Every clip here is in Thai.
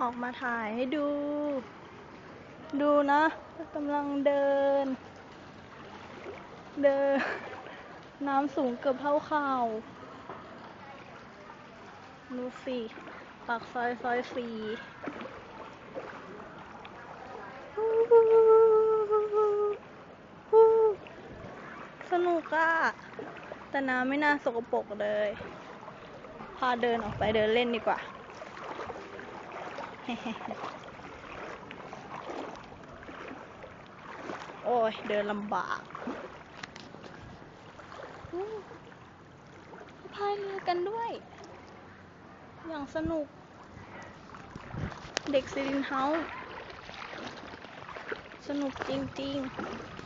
ออกมาถ่ายให้ดู ดูนะกำลังเดิน เดิน น้ำสูงเกือบเท่าเข่าดูสิปากซอยซอยสีสนุกอะแต่น้ำไม่น่าสกปรกเลย พาเดินออกไปเดินเล่นดีกว่า โอ้ย เดินลำบากพายเรือกันด้วย อย่างสนุก เด็กซิลินเฮาส์สนุกจริง ๆ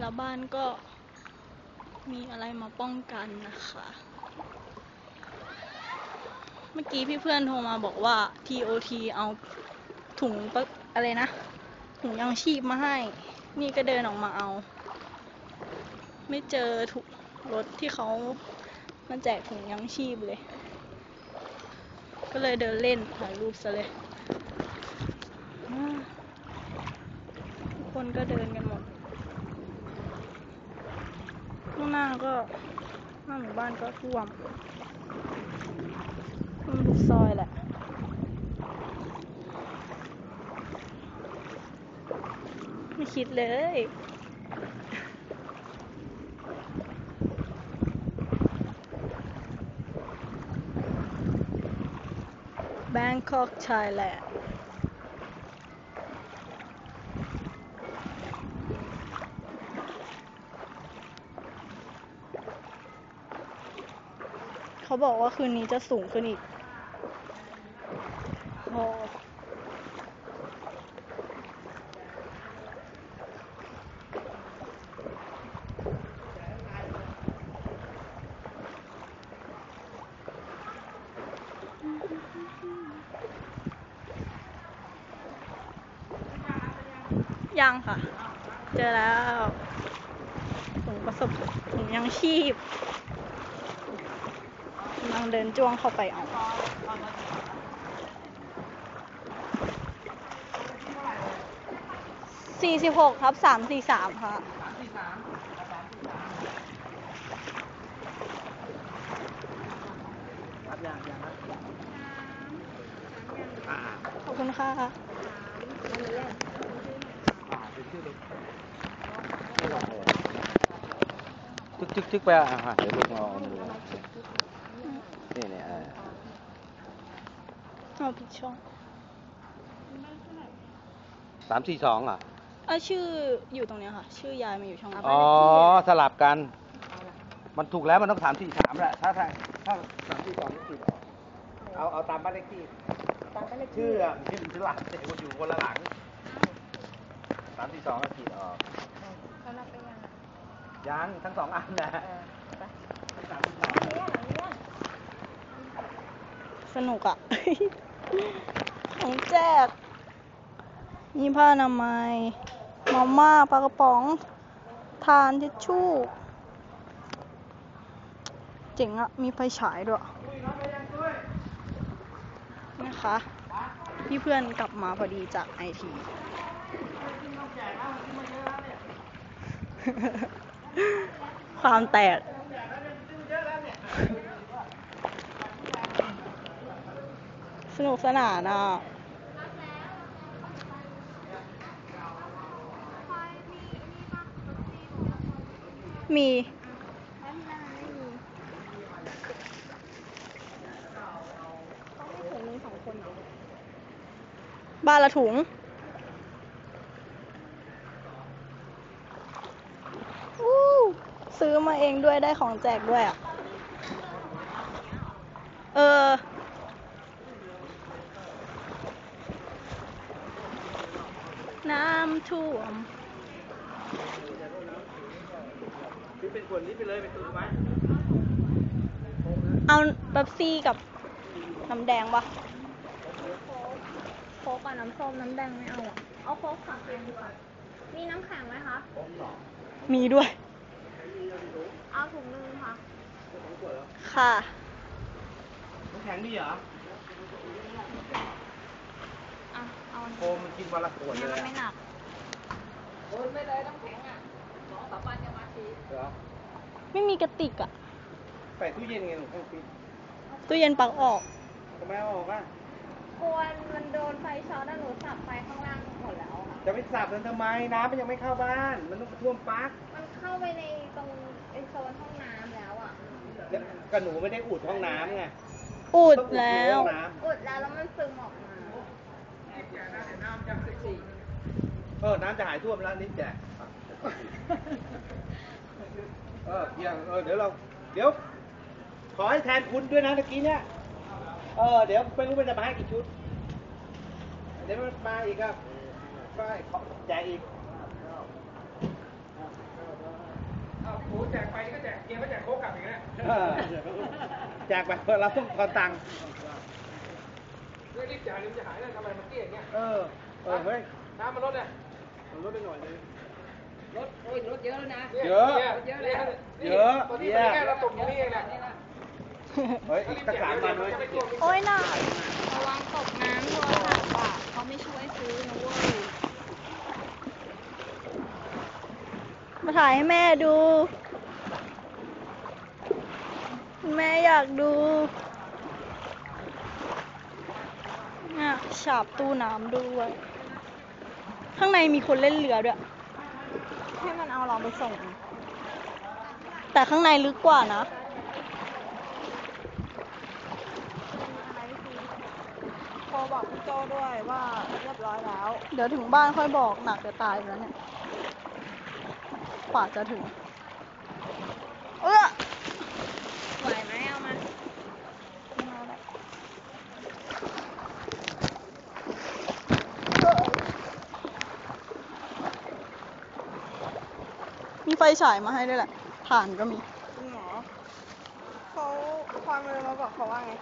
แต่ละบ้านก็มีอะไรมาป้องกันนะคะ เมื่อกี้พี่เพื่อนโทรมาบอกว่า TOT เอาถุงปะอะไรนะ ถุงยังชีพมาให้ นี่ก็เดินออกมาเอา ไม่เจอถุงรถที่เขามาแจกถุงยังชีพเลย ก็เลยเดินเล่นถ่ายรูปซะเลย ทุกคนก็เดินกันหมด ข้างหน้าก็หน้าหมู่บ้านก็ท่วมท่วมทุกซอยแหละไม่คิดเลย Bangkok Thailand เขาบอกว่าคืนนี้จะสูงขึ้นอีกโอ้ยังค่ะ เจอแล้วถุงประสบถุงยังชีพ กำลังเดินจ้วงเข้าไปเอาสี่สิบหกทับสามสี่สามค่ะขอบคุณค่ะจึ๊กจึ๊กไปอะเดี๋ยวลูกลองดูนี่เนี่ยอ่า เอาผิดช่องสามสี่สองอะเออชื่ออยู่ตรงเนี้ยค่ะ ชื่อยายมาอยู่ช่องนี้อ๋อสลับกัน มันถูกแล้วมันต้องสามสี่สามแหละถ้าถ้าถ้าสามสี่สองนี่ผิดออกเอาเอาตามบ้านเลขที่ชื่ออะที่มันฉลาดเด็กมันอยู่คนละหลังสามสี่สองก็ผิดออกยังทั้งสองอันนะสามสี่สองสนุกอะ ของแจกมีผ้าอนามัยมาม่าปลากระป๋อง ทานทิชชู่ เจ๋งอะมีไฟฉายด้วย นะคะ พี่เพื่อนกลับมาพอดีจากไอทีความแตก สนุกสนานอะมีบ้านละถุงอู้ซื้อมาเองด้วยได้ของแจกด้วยอะ เออ ท่วมเน้ไปเมเอาเป๊ซี่กับน้ำแดงปะโค้กกับน้ำส้มน้ำแดงไม่เอาเอาโค้กสองอันดีกว่ามีน้ำแข็งไหมคะ มีด้วย เอาถุงนึงค่ะ ค่ะน้ำแข็งดีเหรอเอาโคมมันกินวันละขวดเลมันไม่หนัก เลยยมันไม่หนักเหรอไม่มีกระติกอะใส่ตู้เย็นไงหนูแค่ปิดตู้เย็นปลักออก ทำไมเอาออกอะกวนมันโดนไฟช็อตแล้วหนูสับไฟข้างล่างหมดแล้วค่ะ จะไปสับมันทำไมน้ำมันยังไม่เข้าบ้าน มันต้องท่วมปลั๊กมันเข้าไปในตรงไอโซนห้องน้ำแล้วอะแล้วก็หนูไม่ได้อุดห้องน้ำไงอุดต้องแล้ว ห้องน้ำ อุดแล้วแล้วมันซึมออกมา เออ น้ำจะหายท่วมแล้วนิดแจกเออเพียงเออเดี๋ยวเรา เดี๋ยว ขอให้แทนคุณด้วยนะตะกี้เนี่ย เออ เดี๋ยวไม่รู้มันจะมาให้กี่ชุด เดี๋ยวมันมาอีกครับก็ให้ขอแจกอีกเอาโอ้แจกไปก็แจกเกมก็แจกโค้กกลับอีกนะเออแจกไปเพื่อเราต้องทอนตังค์เรื่องรีบจ่ายเดี๋ยวมันจะหายแล้วทำไมมันเกลี้ยอย่างเงี้ย เออ เออเฮ้ย น้ำมันลดเนี่ย ลดไปหน่อยนึงรถโอ้ยรถเยอะแล้วนะเยอะเยอะเลยเยอะตอนนี้เยมันอะแค่เราตกอยู่นี่เองแหละเฮ้ยตะกร้ามาด้วยโอ้ยหนักระวังตกน้ำโทรศัพท์อะเขาไม่ช่วยซื้อนะเว้ยมาถ่ายให้แม่ดู แม่อยากดูเนี่ยฉาบตู้น้ำด้วย ข้างในมีคนเล่นเรือด้วย ให้มันเอาเราไปส่ง แต่ข้างในลึกกว่านะ โทรบอกพี่โจด้วยว่าเรียบร้อยแล้ว เดี๋ยวถึงบ้านค่อยบอกหนักจะตายอยู่แล้วเนี่ยกว่าจะถึง เออ ไหวไหมเอามา มี ไฟฉายมาให้ด้วยแหละถ่านก็มี จริงเหรอเขาความเลยมาบอกเขาว่าไง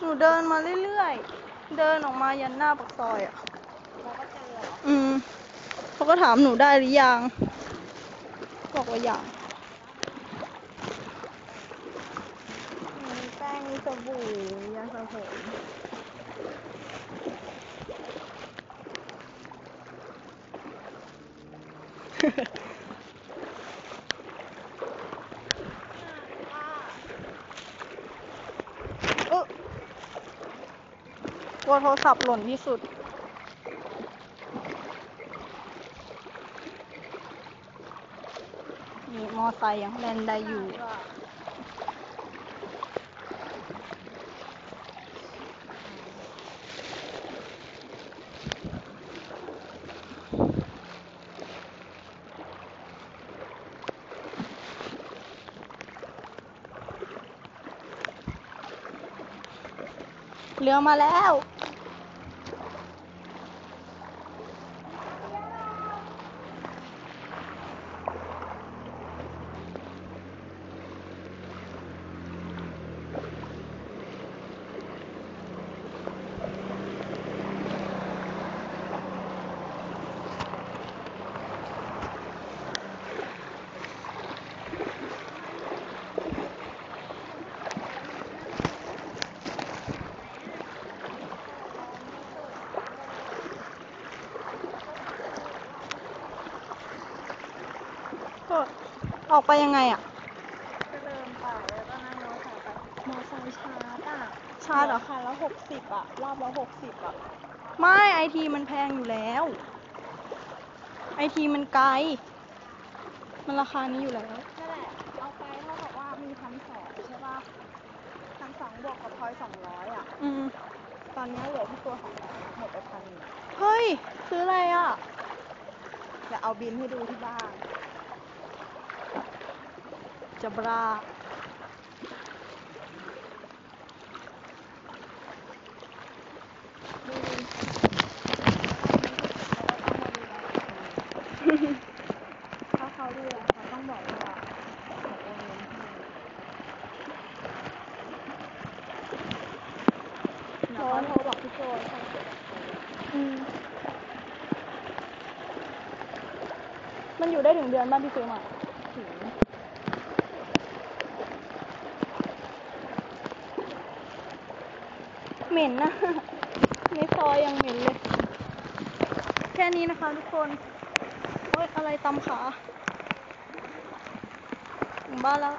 หนูเดินมาเรื่อยๆ เดินออกมายันหน้าปากซอยอะ เราก็เจอเหรออืม เขาก็ถามหนูได้หรือยัง บอกว่ายัง มีแป้งมีสบู่มียาสระผม เออ กลัวโทรศัพท์หล่นที่สุด นี่มอไซค์ยังแล่นได้อยู่ เรือมาแล้ว ก็ ออกไปยังไงอะก็เดินไปแล้วก็นั่งรถไฟไปมอไซค์ชาร์จอะชาร์จเหรอคันละหกสิบอะรอบละหกสิบอะ ไม่ไอทีมันแพงอยู่แล้ว ไอทีมันไกล มันราคานี้อยู่แล้ว นั่นแหละ เอาไปเท่ากับว่ามีพันสองใช่ป่ะพันสองบวกกับพลอยสองร้อยอะ อืม ตอนนี้เหลือที่ตัวของเราหมดไปพันหนึ่งเฮ้ย ซื้ออะไรอะ จะเอาบินให้ดูที่บ้าน จะบราถ้าเขาดูแลเขาต้องบอกว่าเขาโอนเงินให้โทรโทรบอกพี่โจใช่อืมมันอยู่ได้ถึงเดือนบ้านที่ซื้อมาถึง เหม็นนะ ในซอยยังเหม็นเลย แค่นี้นะคะทุกคน โอ๊ยอะไรตำขา ถึงบ้านแล้ว